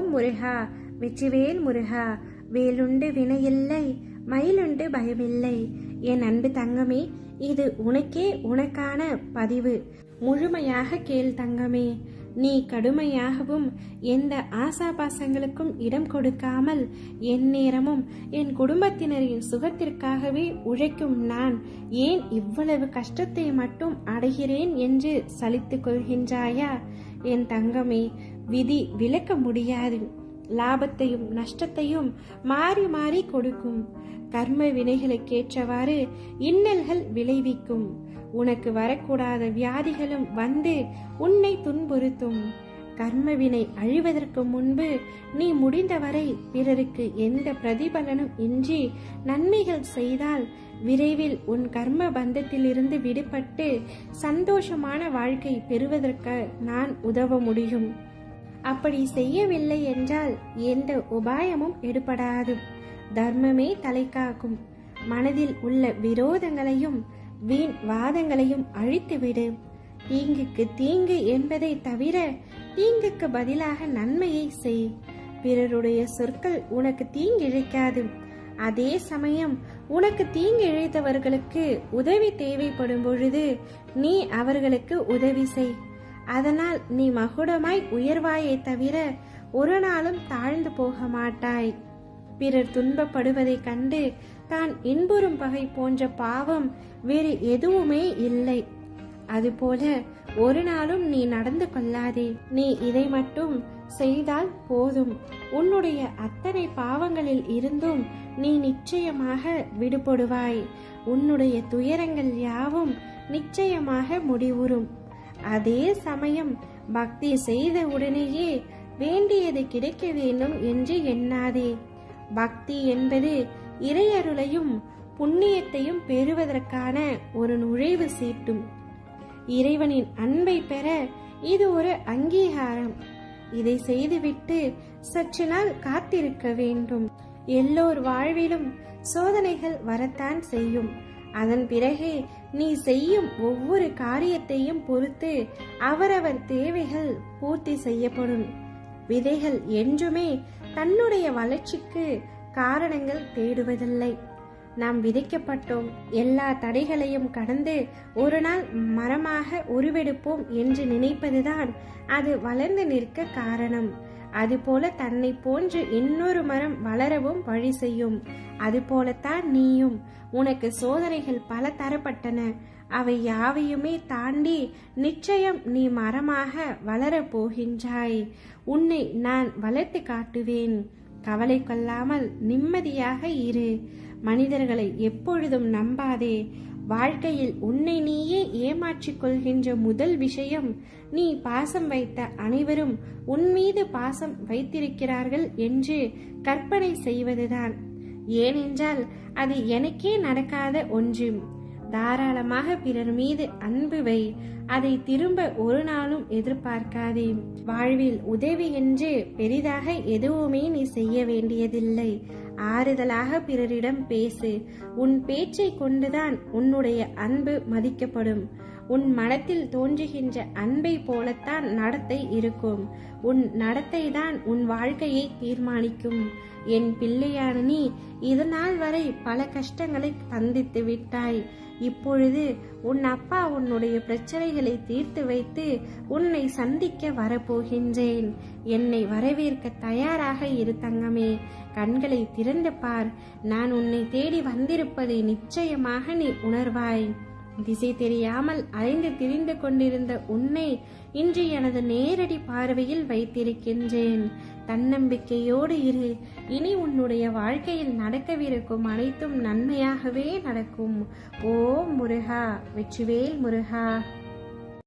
ஓம் முருகா வெற்றிவேல் முருகா வேலுண்டு வினையில்லை மயிலுண்டு பயமில்லை. என் அன்பு தங்கமே இது உனக்கே உனக்கான பதிவு. முழுமையாக கேள் தங்கமே. நீ கடுமையாகவும் எந்த ஆசாபாசங்களுக்கும் இடம் கொடுக்காமல் என் நேரமும் என் குடும்பத்தினரின் சுகத்திற்காகவே உழைக்கும் நான் ஏன் இவ்வளவு கஷ்டத்தை மட்டும் அடைகிறேன் என்று சலித்துக் கொள்கின்றாயா? என் தங்கமே விதி விளக்க முடியாது. லாபத்தையும் நஷ்டத்தையும் மாறி மாறி கொடுக்கும். கர்ம வினைகளுக்கேற்றவாறு இன்னல்கள் விளைவிக்கும். உனக்கு வரக்கூடாத வியாதிகளும் வந்து உன்னை துன்புறுத்தும். கர்மவினை அழிவதற்கு முன்பு நீ முடிந்தவரை பிறருக்கு எந்த பிரதிபலனும் இன்றி நன்மைகள் செய்தால் விரைவில் உன் கர்ம பந்தத்திலிருந்து விடுபட்டு சந்தோஷமான வாழ்க்கை பெறுவதற்கு நான் உதவ முடியும். அப்படி செய்யவில்லை என்றால் எந்த உபாயமும் எடுபடாது. தர்மமே தலை காக்கும். மனதில் உள்ள விரோதங்களையும் வீண் வாதங்களையும் அழித்துவிடு. தீங்குக்கு தீங்கு என்பதை தவிர தீங்குக்கு பதிலாக நன்மையை செய். பிறருடைய சொற்கள் உனக்கு தீங்கிழைக்காது. அதே சமயம் உனக்கு தீங்கு இழைத்தவர்களுக்கு உதவி தேவைப்படும் பொழுது நீ அவர்களுக்கு உதவி செய். அதனால் நீ மகுடமாய் உயர்வாயை தவிர ஒரு நாளும் தாழ்ந்து போக மாட்டாய். பிறர் துன்பப்படுவதைக் கண்டு தான் இன்புறும் பகை போன்ற பாவம் வேறு எதுவுமே இல்லை. அதுபோல ஒரு நாளும் நீ நடந்து கொள்ளாதே. நீ இதை மட்டும் செய்தால் போதும். உன்னுடைய அத்தனை பாவங்களில் இருந்தும் நீ நிச்சயமாக விடுபடுவாய். உன்னுடைய துயரங்கள் யாவும் நிச்சயமாக முடிவுறும். அதே சமயம் பக்தி செய்த உடனேயே வேண்டியது கிடைக்க வேண்டும் என்று எண்ணாதே. பக்தி என்பது இறையருளையும் புண்ணியத்தையும் பெறுவதற்கான ஒரு நுழைவு சீட்டும். இறைவனின் அன்பை பெற இது ஒரு அங்கீகாரம். இதை செய்துவிட்டு சற்று நாள் காத்திருக்க வேண்டும். எல்லோர் வாழ்விலும் சோதனைகள் வரத்தான் செய்யும். அதன் பிறகே நீ செய்யும் ஒவ்வொரு காரியத்தையும் பொறுத்து அவரவர் தேவைகள் பூர்த்தி செய்யப்படும். விதைகள் என்றுமே தன்னுடைய வளர்ச்சிக்கு காரணங்கள் தேடுவதில்லை. நாம் விதைக்கப்பட்டோம். எல்லா தடைகளையும் கடந்து ஒரு நாள் மரமாக உருவெடுப்போம் என்று நினைப்பதுதான் அது வளர்ந்து நிற்க காரணம். அதுபோல தன்னை போன்று இன்னொரு மரம் வளரவும் வழி செய்யும். அதுபோலத்தான் நீயும். உனக்கு சோதனைகள் பல தரப்பட்டன. அவை யாவையுமே தாண்டி நிச்சயம் நீ மரமாக வளரப் போகின்றாய் உன்னை நான் வளர்த்து காட்டுவேன். கவலை கொள்ளாமல் நிம்மதியாக இரு. மனிதர்களை எப்பொழுதும் நம்பாதே. வாழ்க்கையில் உன்னை நீயே ஏமாற்றிக் கொள்கின்ற முதல் விஷயம் நீ பாசம் வைத்த அனைவரும் உன் மீது பாசம் வைத்திருக்கிறார்கள் என்று கற்பனை செய்வதுதான். ஏனென்றால் அது எனக்கே நடக்காத ஒன்று. தாராளமாக பிறர் மீது அன்பு வை. அதை திரும்ப ஒரு நாளும் எதிர்பார்க்காதே. வாழ்வில் உதவி என்று பெரிதாக எதுவுமே நீ செய்ய வேண்டியதில்லை. ஆறுதலாக பிறரிடம் பேசு. உன் பேச்சை கொண்டுதான் உன்னுடைய அன்பு மதிக்கப்படும். உன் மனத்தில் தோன்றுகின்ற அன்பை போலத்தான் நடத்தை இருக்கும். உன் நடத்தை தான் உன் வாழ்க்கையை தீர்மானிக்கும். என் பிள்ளையான நீ இதனால் வரை பல கஷ்டங்களை சந்தித்து விட்டாய். இப்பொழுது உன் அப்பா உன்னுடைய பிரச்சனைகளை தீர்த்து வைத்து உன்னை சந்திக்க வரப்போகின்றேன். என்னை வரவேற்க தயாராக இரு தங்கமே. கண்களை திறந்து பார். நான் உன்னை தேடி வந்திருப்பதை நிச்சயமாக நீ உணர்வாய். திசை தெரியாமல் அலைந்து திரிந்து கொண்டிருந்த உன்னை இன்று எனது நேரடி பார்வையில் வைத்திருக்கின்றேன். தன்னம்பிக்கையோடு இரு. இனி உன்னுடைய வாழ்க்கையில் நடக்கவிருக்கும் அனைத்தும் நன்மையாகவே நடக்கும். ஓ முருகா வெற்றிவேல் முருகா.